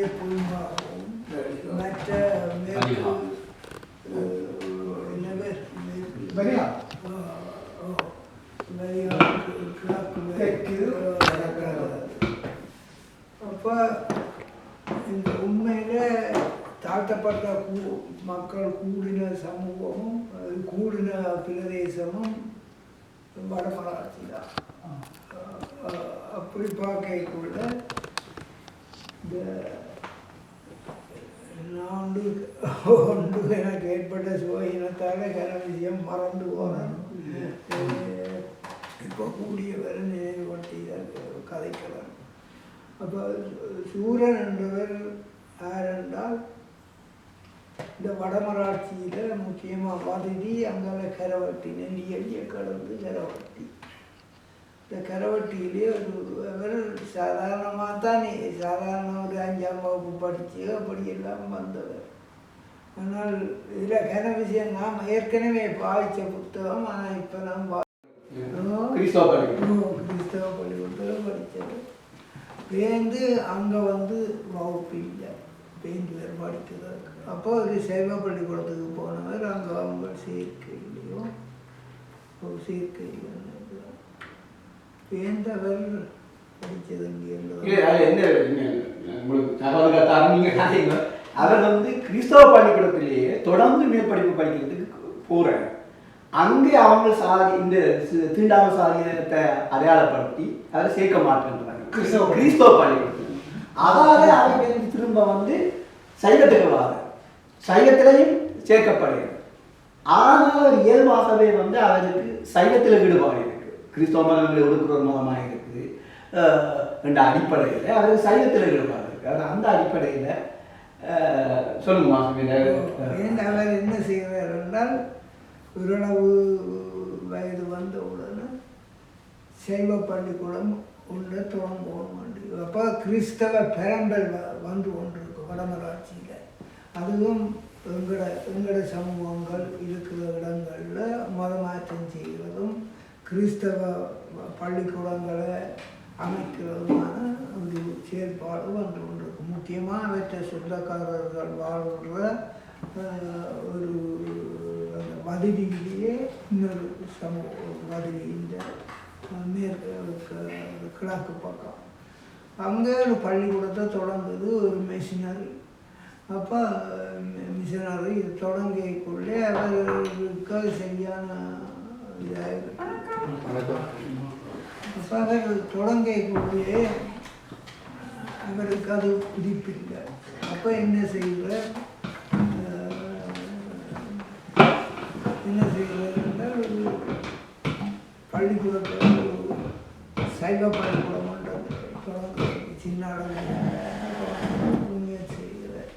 வடமராட்சியை பூங்காவும் மற்ற மேற்கு தெற்கு, அப்போ இந்த உண்மையில தாழ்த்தப்பட்ட கூ மக்கள் கூடின சமூகமும் கூடின பிரதேசமும் வடமராட்சி தான் அப்படி பார்க்கக்குள்ள இந்த நான் வந்து ஒன்று எனக்கு ஏற்பட்ட சுவையினத்தால் கன விஷயம் மறந்து போனேன் இப்போ கூடிய வரை நினைவுபடுத்தி கதைக்கலாம் அப்போ சூரன் என்றவர் யார் என்றால் இந்த வடமராட்சியில் முக்கியமாக பதிதி அங்கால கரவட்டி நெல்லியடியை கடந்து கரவட்டி. இந்த கரவட்டியிலே ஒரு சாதாரணமாக தான் சாதாரண ஒரு அஞ்சாம் வகுப்பு படித்து அப்படியெல்லாம் வந்தவர் ஆனால் இதில் கன விஷயம் நாம் ஏற்கனவே பாய்ச்ச புத்தகம் ஆனால் இப்போ நாம் கிறிஸ்தவ கிறிஸ்தவ பள்ளிக்கூடத்தில் படித்தது பேந்து அங்கே வந்து வகுப்பு இல்லை. பேந்து பேர் படிக்கிறதுக்கு அப்போ ஒரு சைவ பள்ளிக்கூடத்துக்கு போனவர் அங்கே அவங்க சேர்க்கையிலையும் ஒரு சேர்க்கையில் பேந்தவர் படித்தது இல்ல, என்ன உங்களுக்கு நீங்க காட்டீங்க அவர் வந்து கிறிஸ்தவ பள்ளிக்கூடத்திலேயே தொடர்ந்து மேற்படிப்பு படிக்கிறதுக்கு போறாரு. அங்கே அவங்க சாதி இந்த தீண்டாம சாதியத்தை அடையாளப்படுத்தி அதை சேர்க்க மாட்டேன்றாங்க. கிறிஸ்தவ. கிறிஸ்தவ பள்ளிக்கூடத்தில் அதாவது அவங்க வந்து திரும்ப வந்து சைவத்துக்கு வராது சைவத்திலையும் சேர்க்கப்படுகிறது ஆனால் அவர் இயல்பாகவே வந்து அவருக்கு சைவத்தில் ஈடுபாடு இருக்கு. கிறிஸ்தவ மதங்களை ஒடுக்குற ஒரு மதமாக இருக்குது என்ற அடிப்படையில் அவருக்கு சைவத்தில் இருக்கு அவர் அந்த அடிப்படையில் ஏன் அவர் என்ன செய்கிறார் என்றால் ஓரளவு வயது வந்த உடனே சைவ பள்ளிக்கூடம் உள்ள தொடங்குவோம் அப்போ கிறிஸ்தவ பெரம்பல் வ- வந்து கொண்டிருக்கு வடமராட்சியில். அதுவும் எங்களோட எங்களோட சமூகங்கள் இருக்கிற இடங்களில் மதமாற்றம் செய்கிறதும் கிறிஸ்தவ பள்ளிக்கூடங்களை அமைக்கிறதுமான ஒரு செயற்பாடு வந்து கொண்டிருக்கு முக்கியமாக அவற்றை சொந்தக்காரர்கள் வாழ்கிற ஒரு அந்த மதுரையிலேயே இன்னொரு சமூக மதுரை இந்த மேற்கு கிழக்கு பக்கம். அங்கே ஒரு பள்ளிக்கூடத்தை தொடங்குது ஒரு மிஷினரி அப்போ மிஷினரி இது தொடங்கியக்குள்ளே அவர்களுக்கு சரியான இதாக இருக்கு அப்போ அவர் தொடங்கக்கூடிய அவருக்கு அது பிடிப்பில்லை அப்போ என்ன செய்கிற என்ன செய்கிறார் ஒரு பள்ளிக்கூடத்தில் ஒரு சைவ பள்ளிக்கூடம் தொடங்க சின்ன அளவில் முயற்சி செய்கிறார்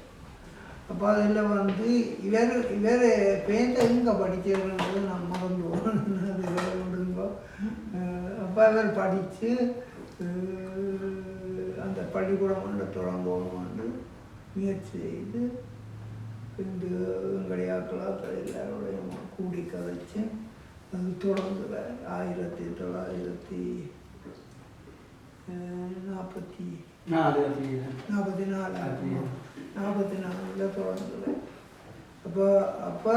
அப்போ அதில் வந்து இவர் இவர் பேந்த எங்கே படித்தவர்கள் நம்ம மறந்து போனேன் அது வேற விடுங்கோ அப்போ அவர் படித்து அந்த பள்ளிக்கூடம் ஒன்று தொடங்கணும்னு முயற்சி செய்து இந்த எங்கடையாக்களாக்கள் எல்லாரோடையும் கூடி கதைச்சு அது தொடங்குற ஆயிரத்தி தொள்ளாயிரத்தி நாற்பத்தி நாற்பத்தி நாலு. நாற்பத்தி நாலில் தொடங்குது அப்போ அப்போ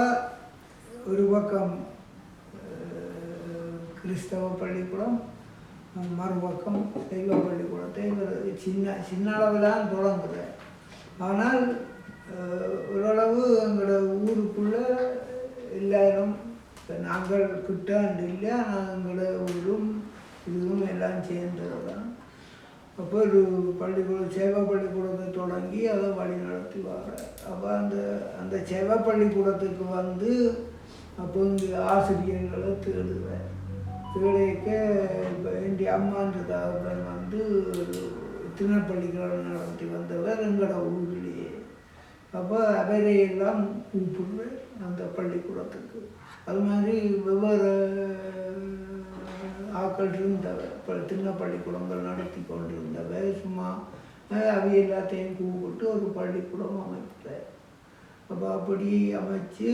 ஒரு பக்கம் கிறிஸ்தவ பள்ளிக்கூடம் மறுபக்கம் தெய்வ பள்ளிக்கூடத்தை சின்ன சின்ன அளவில் தான் தொடங்குது. ஆனால் ஓரளவு எங்களோட ஊருக்குள்ளே எல்லாரும் நாங்கள் கிட்டாண்டு இல்லை ஆனால் எங்களோட ஊரும் இதுவும் எல்லாம் சேர்ந்தது தான் அப்போ ஒரு பள்ளிக்கூடம் சேவை பள்ளிக்கூடத்தை தொடங்கி அதை வழி நடத்தி வர அப்போ அந்த அந்த சேவை பள்ளிக்கூடத்துக்கு வந்து அப்போ இங்கே ஆசிரியர்களை தேடுவேன். தேடிக்க இப்போ என் அம்மான்ற தகவல் வந்து ஒரு நடத்தி வந்தவர் எங்களோட ஊர்லேயே. அப்போ அவரையெல்லாம் கூப்பிடுவேன் அந்த பள்ளிக்கூடத்துக்கு. அது மாதிரி வெவ்வேறு ஆக்கள் இருந்தவர் இப்போ சின்ன பள்ளிக்கூடங்கள் நடத்தி கொண்டிருந்தவர். சும்மா அவை எல்லாத்தையும் கூப்பிட்டு ஒரு பள்ளிக்கூடம் அமைக்கிறார் அப்போ அப்படி அமைச்சு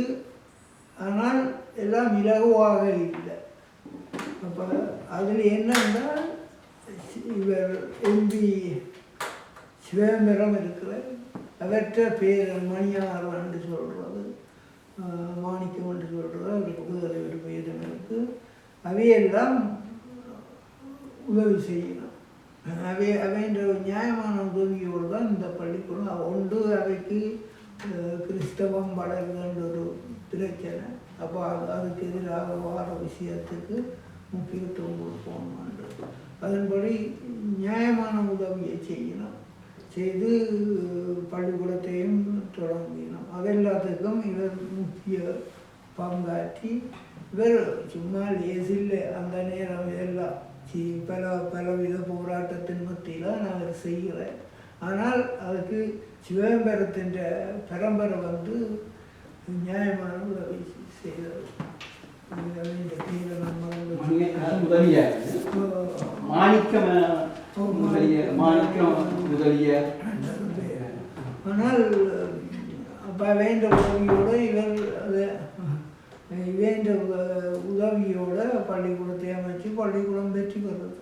ஆனால் எல்லாம் இலகுவாக இல்லை. அப்போ அதில் என்னன்னா இவர் எம்பி சிவம்பரம் இருக்கிற அவற்ற பேர் மணியார் என்று சொல்கிறது மாணிக்கம் என்று சொல்கிறது அவருக்கு வேறு ஒரு பேரும் இருக்குது அவையெல்லாம் உதவி செய்யணும். அவை அவைன்ற ஒரு நியாயமான உதவியோடு தான் இந்த பள்ளிக்கூடம் ஒன்று அவைக்கு கிறிஸ்தவம் வளர்கின்ற ஒரு பிரச்சனை. அப்போ அது அதுக்கு எதிராக வார விஷயத்துக்கு முக்கியத்துவம் கொடுப்போம் என்று அதன்படி நியாயமான உதவியை செய்யணும். செய்து பள்ளிக்கூடத்தையும் தொடங்கினோம். அதெல்லாத்துக்கும் இவர் முக்கிய பங்காற்றி இவர் சும்மா லேசில் அந்த நேரம் எல்லாம் பல பலவித போராட்டத்தின் மத்தியில் நான் அதை செய்கிறேன். ஆனால் அதுக்கு சிவம்பரத்தின் பரம்பரை வந்து நியாயமான உதவி செய்தது இந்த நம்ம வந்து- முதலியார் மாணிக்கம் முதலிய மாணிக்கம் முதலியார். ஆனால் அப்போ வேண்ட உதவியோடு இவர் அதை வேண்ட உதவியோடு உதவியோட பள்ளிக்கூடத்தை அமைச்சு பள்ளிக்கூடம் வெற்றி பெறுறது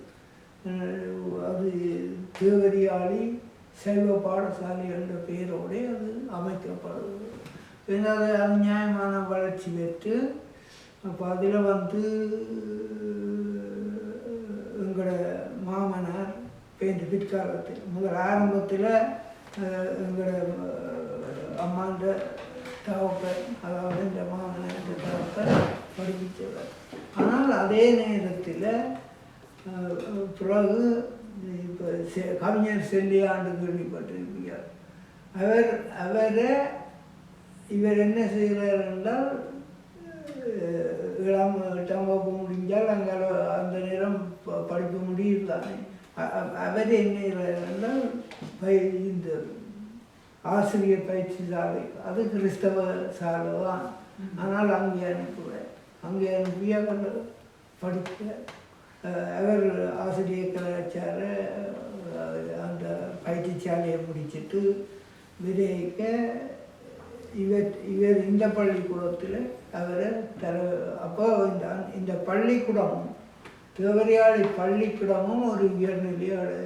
அது தேவதியாளி செல்வ பாடசாலை என்ற பெயரோடு அது அமைக்கப்படுது பின்னர் அது அது நியாயமான வளர்ச்சி பெற்று அப்போ அதில் வந்து எங்களோட மாமனார் பேருந்து பிற்காலத்தில் முதல் ஆரம்பத்தில் எங்களோட அம்மாண்ட தகப்பன் அதாவது இந்த மாமனார் தகப்பன் படிப்பிச்சவர். ஆனால் அதே நேரத்தில் பிறகு இப்போ செ- கவிஞர் செல்லியாண்டு கேள்விப்பட்டிருக்கிறார் அவர் அவரை இவர் என்ன செய்கிறார் என்றால் ஏழாம் எட்டாம் வகுப்பு முடிஞ்சால் அங்கே அந்த நேரம் ப- படிக்க முடியும் அவர் என்ன செய்கிறார் இந்த ஆசிரியர் பயிற்சி சாலை அது கிறிஸ்தவ சாலை தான். ஆனால் அங்கே அனுப்புவேன். அங்கே அனுப்பி அவர் படிக்க அவர் ஆசிரியர் கலாச்சார அந்த பயிற்சி சாலையை முடிச்சுட்டு விதைக்க இவர் இவர் இந்த பள்ளிக்கூடத்தில் அவரை தர அப்போ இந்த இந்த பள்ளிக்கூடமும் தேவரியாளி பள்ளிக்கூடமும் ஒரு உயர்நிலையை அடை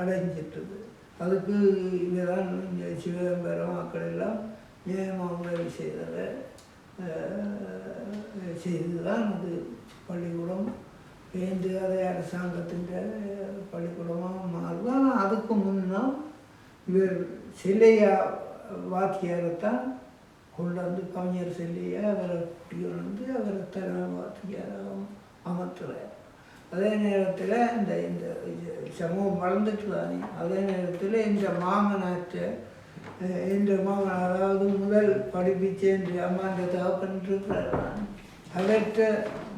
அடைஞ்சிட்டது. அதுக்கு இவர்தான் இந்த சிவகம்பரம் மக்கள் எல்லாம் நியமமாக செய்ததை செய்து தான் அது பள்ளிக்கூடம். பேந்து அதை அரசாங்கத்தின் பள்ளிக்கூடமாக மாறுது. ஆனால் அதுக்கு முன்னால் இவர் சிலையாக வாத்தியாரைத்தான் கொண்டு வந்து கவிஞர் செல்லையா அவரை கூட்டி வந்து அவரை தலைமை வாத்தியாராக அமர்த்துறார் அதே நேரத்தில் இந்த இந்த சமூகம் வளர்ந்துட்டு தானே அதே நேரத்தில் இந்த மாமனாற்ற இந்த மாமன் அதாவது முதல் படிப்பிச்ச என்று அம்மாண்ட தகப்பன் இருக்கிறார். அவற்ற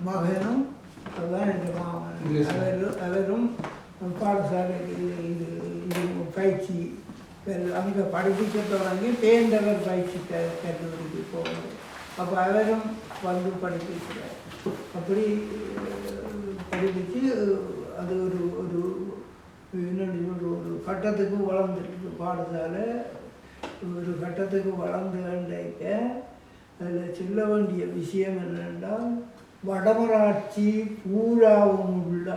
மகனும் அதுதான் இந்த மாமன். அவரும் அவரும் பாடசாலைக்கு இது இது பயிற்சி அங்கே படிப்பிக்க தொடங்கி பேந்தவர் பயிற்சி கல்லூரிக்கு போகணும் அப்போ அவரும் வந்து படிப்பிக்கிறார் அப்படி படிப்பிச்சு அது ஒரு ஒரு இன்னொன்று ஒரு கட்டத்துக்கு வளர்ந்துருக்கு. பாடசாலை ஒரு கட்டத்துக்கு வளர்ந்து கண்டைக்க அதில் சொல்ல வேண்டிய விஷயம் என்னென்றால் வடமராட்சி பூராவும் உள்ள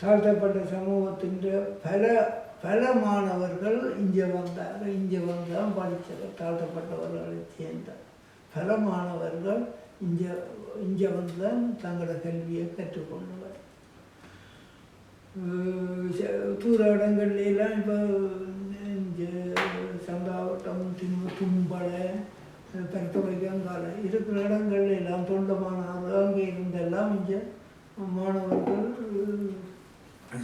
தாழ்த்தப்பட்ட சமூகத்தின் பல பல மாணவர்கள் இங்கே வந்தார். இங்கே வந்தால் தான் தாழ்த்தப்பட்டவர்களை சேர்ந்தார் பல மாணவர்கள் இங்கே இங்கே வந்து தங்களோட கல்வியை கற்றுக்கொண்டவர். தூர இடங்கள்லாம் இப்போ இங்கே சந்தாவட்டம் திம்ம தும்பளை பெருத்துறைக்கங்கால இருக்கிற இடங்கள்ல எல்லாம் தொண்டமானாறு அங்கே இருந்தெல்லாம் இங்கே மாணவர்கள்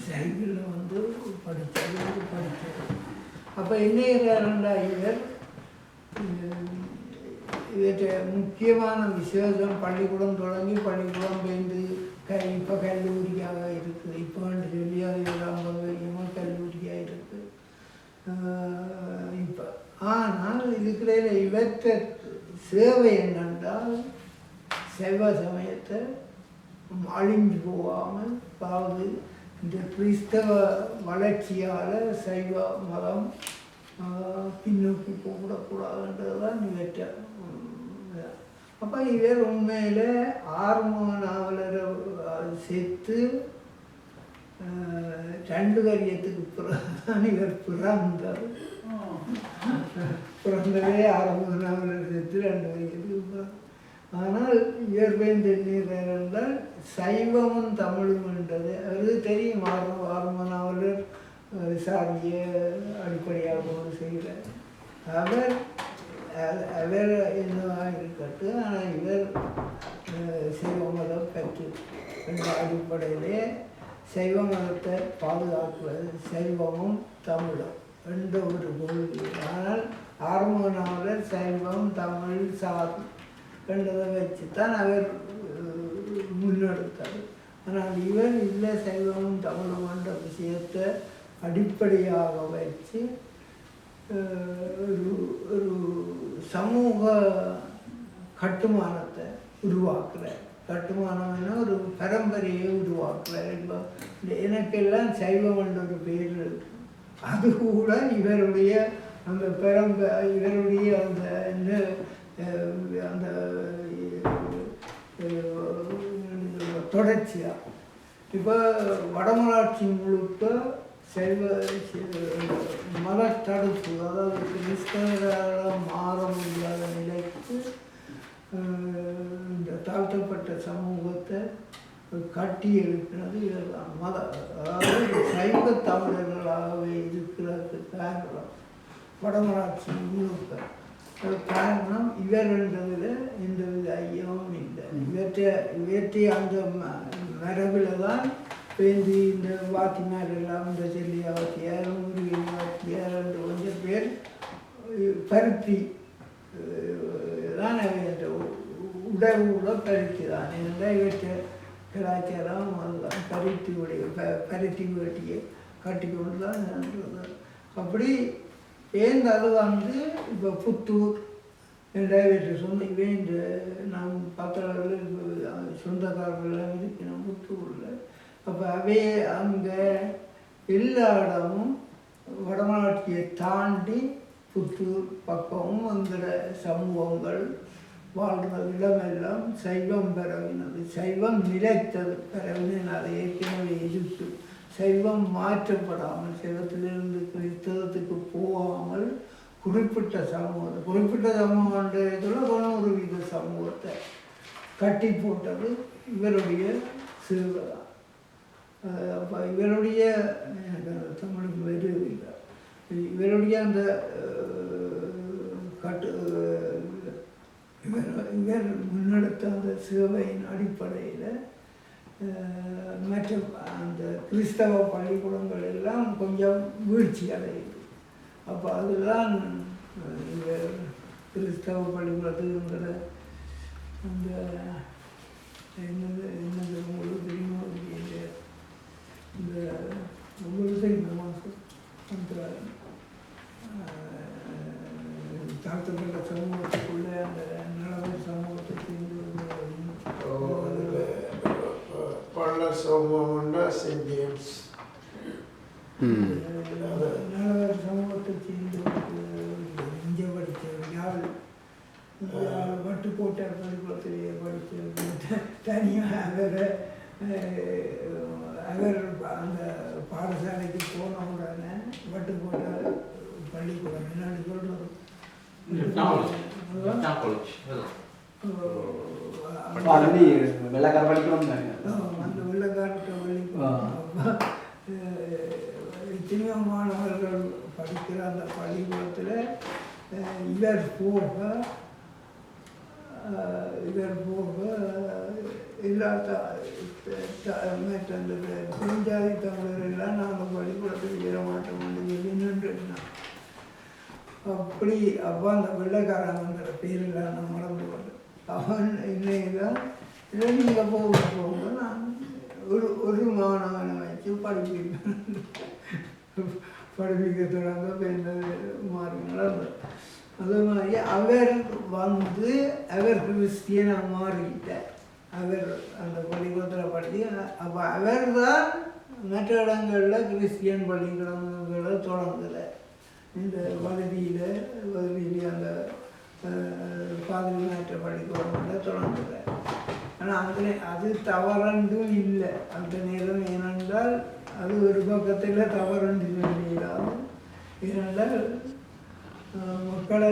சைக்கிளில் வந்து படித்தது படித்தது. அப்போ என்ன இருந்தா இவர் இவற்றை முக்கியமான விசேஷம் பள்ளிக்கூடம் தொடங்கி பள்ளிக்கூடம் பேருந்து க இப்போ கல்லூரியாக இருக்குது இப்போ வந்து வெளியாக ஐம்பது வரைக்கும் கல்லூரியாக இருக்குது இப்போ ஆனால் இருக்கிற இவற்றை சேவை என்னென்றால் செவ்வாய் சமயத்தை அழிஞ்சு போகாமல் பாவது இந்த கிறிஸ்தவ வளர்ச்சியால் சைவ மதம் பின்னோக்கி போகக்கூடாதுன்றது தான் இவற்ற அப்போ இவர் உண்மையில் ஆறுமுக நாவலரை சேர்த்து ரெண்டு கரியத்துக்கு பிறகுதான் இவர் பிறந்தார். பிறந்ததே ஆரம்ப நாவலர் சேர்த்து ரெண்டு கரியத்துக்கு பிறகு. ஆனால் இயற்பெயர்ந்த நீர் என்றால் சைவமும் தமிழும் என்றது. அது தெரியும். ஆர்வம் ஆரம்ப நாவலர் அஹ், அடிப்படையாக செய்கிறார் அவர் அவர் என்னவாக இருக்கட்டும் ஆனால் இவர் சைவ மதம் கற்று என்ற அடிப்படையிலே சைவ மதத்தை பாதுகாக்குவது சைவமும் தமிழும் என்ற ஒரு கொள்கை. ஆனால் ஆரம்ப நாவலர் சைவம் தமிழ் சாதி என்றதை வச்சு தான் அவர் முன்னெடுத்தார். ஆனால் இவர் இல்லை சைவமும் தமிழும் விஷயத்தை அடிப்படையாக வச்சு ஒரு ஒரு சமூக கட்டுமானத்தை உருவாக்குறார். கட்டுமானம்னா ஒரு பரம்பரையை உருவாக்குறார் இப்போ எனக்கெல்லாம் சைவம் என்ற ஒரு பேர் இருக்கு. அது கூட இவருடைய அந்த பரம்ப இவருடைய அந்த அந்த தொடர்ச்சியாக இப்போ வடமராட்சி முழுக்க செல்வ மத தடுப்பு அதாவது கிறிஸ்தவரால் மாற முடியாத நிலைக்கு இந்த தாழ்த்தப்பட்ட சமூகத்தை கட்டி எழுப்பினது இதெல்லாம். மத அதாவது சைவ தமிழர்களாகவே இருக்கிறதுக்கு காரணம் வடமராட்சி முழுக்க. காரணம் இவர்ன்றதில் இந்த ஐயமும் இல்லை. இவற்றை இவற்றை அந்த மரபில் தான் பேந்தி இந்த வாத்தினாரெல்லாம் இந்த செல்லி வாத்தியார் முருகன் வாத்தியார் என்று கொஞ்சம் பேர் பருத்தி தான் என்ற உடல் கூட பருத்தி தான் இருந்தால் இவற்றை கலாச்சாரம் அதுதான் பருத்தி உடைய ப- பருத்தி வேட்டியை கட்டிக்கொண்டு தான் அப்படி ஏன் அது வந்து இப்போ புத்தூர் டைவேட்டர் சொன்ன இவே இந்த நாம் பார்த்த சொந்தக்காரர்கள்லாம் இருக்கணும் புத்தூரில். அப்போ அவே அங்கே எல்லா இடமும் வடமராட்சியை தாண்டி புத்தூர் பக்கமும் என்கிற சமூகங்கள் வாழ்கிற இடமெல்லாம் சைவம் பரவினது சைவம் நிலைத்தது பரவினது அதை ஏற்கனவே இருக்கு செல்வம் மாற்றப்படாமல் செல்வத்திலிருந்து கிறிஸ்தவத்துக்கு போகாமல் குறிப்பிட்ட சமூகத்தை குறிப்பிட்ட சமூகத்தில் ஒரு வித சமூகத்தை கட்டி போட்டது இவருடைய சிறுவதான் அப்போ இவருடைய தமிழ் வெறு இல்லை. இவருடைய அந்த கட்டு இவர் இவர் முன்னெடுத்த அந்த சேவையின் அடிப்படையில் மற்ற அந்த கிறிஸ்தவ பள்ளிக்கூடங்கள் எல்லாம் கொஞ்சம் வீழ்ச்சி அடையுது. அப்போ அதுதான் இந்த கிறிஸ்தவ பள்ளிக்கூடத்துங்கிற அந்த என்னது என்னது உங்களுக்கு தெரியுமா இந்த இந்த உங்களுக்கு தெரியுமா அந்த அஹ், தாழ்த்தப்பட்ட சமூகத்துக்குள்ளே அந்த நலவர் சமூகத்தை சேர்ந்து பள்ள சோமம்னா சென்ட் ஜேம்ஸ் நலவர் சமூகத்தை சேர்ந்து இங்கே படித்த யாழ் யாழ் வட்டுக்கோட்டை பள்ளிக்கூடத்திலேயே படித்த தனியாக அவர் அவர் அந்த பாடசாலைக்கு போன உடனே வட்டுக்கோட்டை பள்ளிக்கூடம் என்னன்னு. அது வெள்ளக்கார படிக்கிறோம் பள்ளிக்கூடம் எத்தனையோ மாணவர்கள் படிக்கிற அந்த பள்ளிக்கூடத்தில் இவர் போக இவர் போக எல்லா அந்த பெருஞ்சாதி தமிழர் எல்லாம் நாங்கள் பள்ளிக்கூடத்துக்கு வர மாட்டோம் சொல்லி நின்றுட்டு அப்படி அப்போ அந்த வெள்ளைக்காரங்கிற பேரில் நான் மறந்து கொண்டேன் அவன் இன்னைக்குதான் இல்லை நீங்கள் போக போக நான் ஒரு ஒரு மாணவனை வச்சு படிப்பிப்பேன் படிப்பிக்க தொடங்க பெண்ணது அதே மாதிரி. அவர் வந்து அவர் கிறிஸ்டியனாக மாறிட்டார் அவர் அந்த பள்ளிக்கூடத்தில் படித்து அப்போ அவர் தான் மற்ற இடங்களில் கிறிஸ்டியன் பள்ளிக்கூடங்களை தொடங்கலை இந்த பகுதியில் பகுதியில் அந்த பாதிரி மாற்ற பள்ளிக்கூடங்களை தொடங்கலை ஆனால் அந்த அது தவறன்றும் இல்லை. அந்த நேரம் ஏனென்றால் அது ஒரு பக்கத்தில் தவறன்று சொல்லிடாது ஏனென்றால் மக்களை